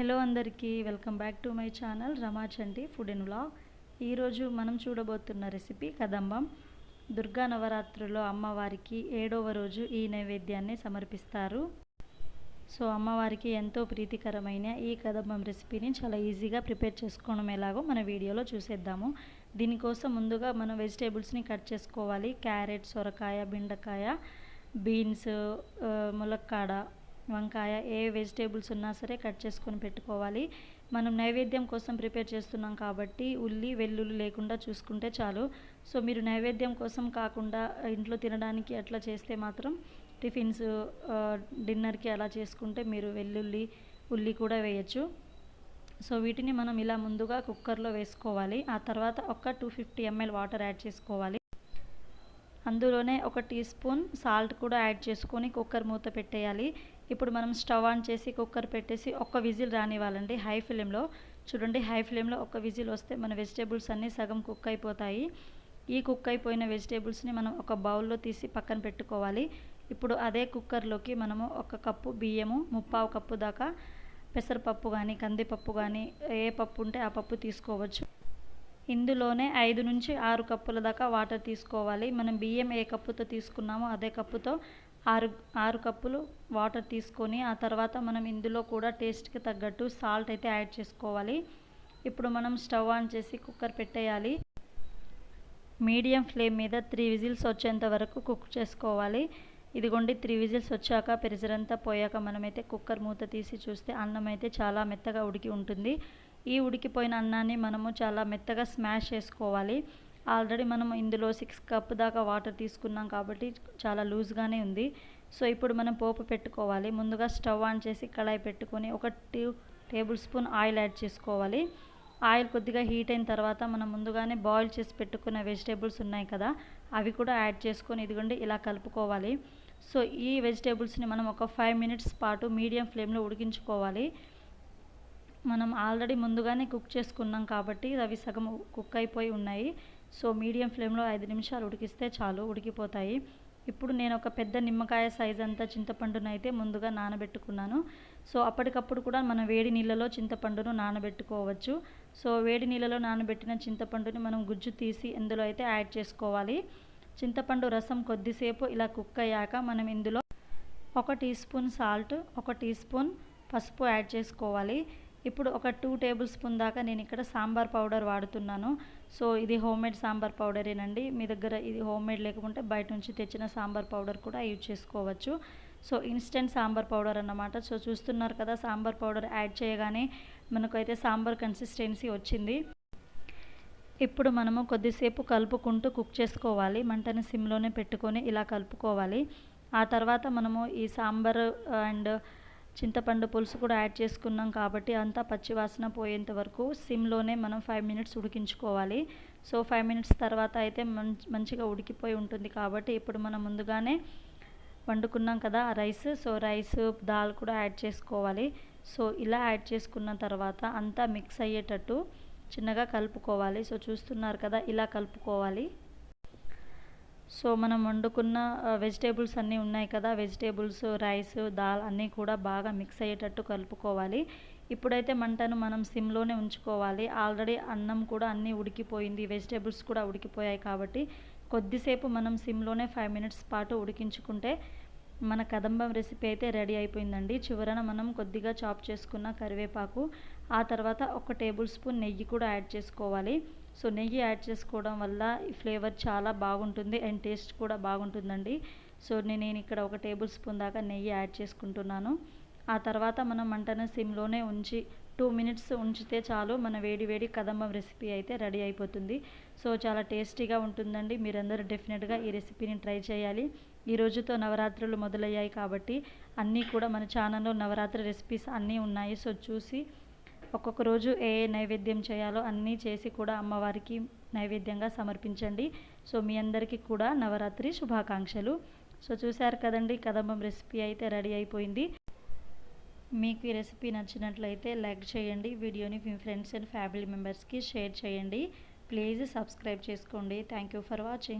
Hello అందరికీ welcome back to my channel Ramachandi food and vlog. ఈరోజు మనం చూడబోతున్న recipe కదంబం. Durga నవరాత్రుల్లో అమ్మవారికి ఏడవ రోజు ఈ నైవేద్యాన్ని సమర్పిస్తారు. సో అమ్మవారికి ఎంతో ప్రీతికరమైన ఈ కదంబం రెసిపీని చాలా ఈజీగా ప్రిపేర్ చేసుకోవడం ఎలాగో మన వీడియోలో చూసేద్దాము. దీనికోసం ముందుగా మనం వెజిటేబుల్స్ని కట్ చేసుకోవాలి. క్యారెట్ సొరకాయ బెండకాయ బీన్స్ ములక్కాడ వంకాయ ఏ వెజిటేబుల్స్ ఉన్నా సరే కట్ చేసుకొని పెట్టుకోవాలి. మనం నైవేద్యం కోసం ప్రిపేర్ చేస్తున్నాం కాబట్టి ఉల్లి వెల్లుల్లి లేకుండా చూసుకుంటే చాలు. సో మీరు నైవేద్యం కోసం కాకుండా ఇంట్లో తినడానికి అట్లా చేస్తే మాత్రం టిఫిన్స్ డిన్నర్కి అలా చేసుకుంటే మీరు వెల్లుల్లి ఉల్లి కూడా వేయచ్చు. సో వీటిని మనం ఇలా ముందుగా కుక్కర్లో వేసుకోవాలి. ఆ తర్వాత ఒక two fifty ML water add చేసుకోవాలి. అందులోనే ఒక టీ స్పూన్ సాల్ట్ కూడా యాడ్ చేసుకొని కుక్కర్ మూత పెట్టేయాలి. ఇప్పుడు మనం స్టవ్ ఆన్ చేసి కుక్కర్ పెట్టేసి ఒక్క విజిల్ రానివ్వాలండి. హై ఫ్లేమ్లో. చూడండి హై ఫ్లేమ్లో ఒక విజిల్ వస్తే మన వెజిటేబుల్స్ అన్నీ సగం కుక్ అయిపోతాయి. ఈ కుక్ అయిపోయిన వెజిటేబుల్స్ని మనం ఒక బౌల్లో తీసి పక్కన పెట్టుకోవాలి. ఇప్పుడు అదే కుక్కర్లోకి మనము ఒక కప్పు బియ్యము ముప్పావు కప్పు దాకా పెసరపప్పు కానీ కందిపప్పు కానీ ఏ పప్పు ఉంటే ఆ పప్పు తీసుకోవచ్చు. ఇందులోనే ఐదు నుంచి ఆరు కప్పుల దాకా వాటర్ తీసుకోవాలి. మనం బియ్యం ఏ కప్పుతో తీసుకున్నామో అదే కప్పుతో ఆరు ఆరు కప్పులు వాటర్ తీసుకొని ఆ తర్వాత మనం ఇందులో కూడా టేస్ట్కి తగ్గట్టు సాల్ట్ అయితే యాడ్ చేసుకోవాలి. ఇప్పుడు మనం స్టవ్ ఆన్ చేసి కుక్కర్ పెట్టేయాలి. మీడియం ఫ్లేమ్ మీద త్రీ విజిల్స్ వచ్చేంత వరకు కుక్ చేసుకోవాలి. ఇదిగోండి త్రీ విజిల్స్ వచ్చాక పెరిసరంతా పోయాక మనమైతే కుక్కర్ మూత తీసి చూస్తే అన్నం అయితే చాలా మెత్తగా ఉడికి ఉంటుంది. ఈ ఉడికిపోయిన అన్నాన్ని మనము చాలా మెత్తగా స్మాష్ చేసుకోవాలి. ఆల్రెడీ మనం ఇందులో సిక్స్ కప్ దాకా వాటర్ తీసుకున్నాం కాబట్టి చాలా లూజ్గానే ఉంది. సో ఇప్పుడు మనం పోపు పెట్టుకోవాలి. ముందుగా స్టవ్ ఆన్ చేసి కళాయి పెట్టుకొని ఒక two tablespoon oil add చేసుకోవాలి. ఆయిల్ కొద్దిగా హీట్ అయిన తర్వాత మనం ముందుగానే బాయిల్ చేసి పెట్టుకున్న వెజిటేబుల్స్ ఉన్నాయి కదా అవి కూడా యాడ్ చేసుకొని ఇదిగోండి ఇలా కలుపుకోవాలి. సో ఈ వెజిటేబుల్స్ని మనం ఒక ఫైవ్ మినిట్స్ పాటు మీడియం ఫ్లేమ్లో ఉడికించుకోవాలి. మనం ఆల్రెడీ ముందుగానే కుక్ చేసుకున్నాం కాబట్టి అవి సగం కుక్ అయిపోయి ఉన్నాయి. సో మీడియం ఫ్లేమ్లో ఐదు నిమిషాలు ఉడికిస్తే చాలు ఉడికిపోతాయి. ఇప్పుడు నేను ఒక పెద్ద నిమ్మకాయ సైజ్ అంతా చింతపండును అయితే ముందుగా నానబెట్టుకున్నాను. సో అప్పటికప్పుడు కూడా మనం వేడి నీళ్ళలో చింతపండును నానబెట్టుకోవచ్చు. సో వేడి నీళ్ళలో నానబెట్టిన చింతపండుని మనం గుజ్జు తీసి ఇందులో అయితే యాడ్ చేసుకోవాలి. చింతపండు రసం కొద్దిసేపు ఇలా కుక్ అయ్యాక మనం ఇందులో ఒక టీ స్పూన్ సాల్ట్ ఒక టీ స్పూన్ పసుపు యాడ్ చేసుకోవాలి. ఇప్పుడు ఒక టూ టేబుల్ స్పూన్ దాకా నేను ఇక్కడ సాంబార్ పౌడర్ వాడుతున్నాను. సో ఇది హోమ్మేడ్ సాంబార్ పౌడరేనండి. మీ దగ్గర ఇది హోమ్మేడ్ లేకుంటే బయట నుంచి తెచ్చిన సాంబార్ పౌడర్ కూడా యూజ్ చేసుకోవచ్చు. సో ఇన్స్టెంట్ సాంబార్ పౌడర్ అన్నమాట. సో చూస్తున్నారు కదా సాంబార్ పౌడర్ యాడ్ చేయగానే మనకైతే సాంబార్ కన్సిస్టెన్సీ వచ్చింది. ఇప్పుడు మనము కొద్దిసేపు కలుపుకుంటూ కుక్ చేసుకోవాలి. మంటని సిమ్లోనే పెట్టుకొని ఇలా కలుపుకోవాలి. ఆ తర్వాత మనము ఈ సాంబార్ అండ్ చింతపండు పులుసు కూడా యాడ్ చేసుకున్నాం కాబట్టి అంతా పచ్చివాసన పోయేంత వరకు సిమ్లోనే మనం ఫైవ్ మినిట్స్ ఉడికించుకోవాలి. సో ఫైవ్ మినిట్స్ తర్వాత అయితే మంచిగా ఉడికిపోయి ఉంటుంది కాబట్టి ఇప్పుడు మనం ముందుగానే వండుకున్నాం కదా రైస్. సో రైస్ దాల్ కూడా యాడ్ చేసుకోవాలి. సో ఇలా యాడ్ చేసుకున్న తర్వాత అంతా మిక్స్ అయ్యేటట్టు చిన్నగా కలుపుకోవాలి. సో చూస్తున్నారు కదా ఇలా కలుపుకోవాలి. సో మనం వండుకున్న వెజిటేబుల్స్ అన్నీ ఉన్నాయి కదా వెజిటేబుల్స్ రైస్ దాల్ అన్నీ కూడా బాగా మిక్స్ అయ్యేటట్టు కలుపుకోవాలి. ఇప్పుడైతే మంటను మనం సిమ్లోనే ఉంచుకోవాలి. ఆల్రెడీ అన్నం కూడా అన్నీ ఉడికిపోయింది వెజిటేబుల్స్ కూడా ఉడికిపోయాయి కాబట్టి కొద్దిసేపు మనం సిమ్లోనే ఫైవ్ మినిట్స్ పాటు ఉడికించుకుంటే మన కదంబం రెసిపీ అయితే రెడీ అయిపోయిందండి. చివరన మనం కొద్దిగా చాప్ చేసుకున్న కరివేపాకు ఆ తర్వాత ఒక టేబుల్ స్పూన్ నెయ్యి కూడా యాడ్ చేసుకోవాలి. సో నెయ్యి యాడ్ చేసుకోవడం వల్ల ఈ ఫ్లేవర్ చాలా బాగుంటుంది అండ్ టేస్ట్ కూడా బాగుంటుందండి. సో నేను ఇక్కడ ఒక టేబుల్ స్పూన్ దాకా నెయ్యి యాడ్ చేసుకుంటున్నాను. ఆ తర్వాత మనం మంటను సిమ్లోనే ఉంచి టూ మినిట్స్ ఉంచితే చాలు మన వేడి వేడి కదంబం రెసిపీ అయితే రెడీ అయిపోతుంది. సో చాలా టేస్టీగా ఉంటుందండి. మీరందరూ డెఫినెట్గా ఈ రెసిపీని ట్రై చేయాలి. ఈ రోజుతో నవరాత్రులు మొదలయ్యాయి కాబట్టి అన్నీ కూడా మన ఛానల్లో నవరాత్రి రెసిపీస్ అన్నీ ఉన్నాయి. సో చూసి ఒక్కొక్క రోజు ఏ నైవేద్యం చేయాలో అన్నీ చేసి కూడా అమ్మవారికి నైవేద్యంగా సమర్పించండి. సో మీ అందరికీ కూడా నవరాత్రి శుభాకాంక్షలు. సో చూశారు కదండి కదంబం రెసిపీ అయితే రెడీ అయిపోయింది. మీకు ఈ రెసిపీ నచ్చినట్లయితే లైక్ చేయండి వీడియోని మీ ఫ్రెండ్స్ అండ్ ఫ్యామిలీ మెంబర్స్కి షేర్ చేయండి. ప్లీజ్ సబ్స్క్రైబ్ చేసుకోండి. Thank you for watching.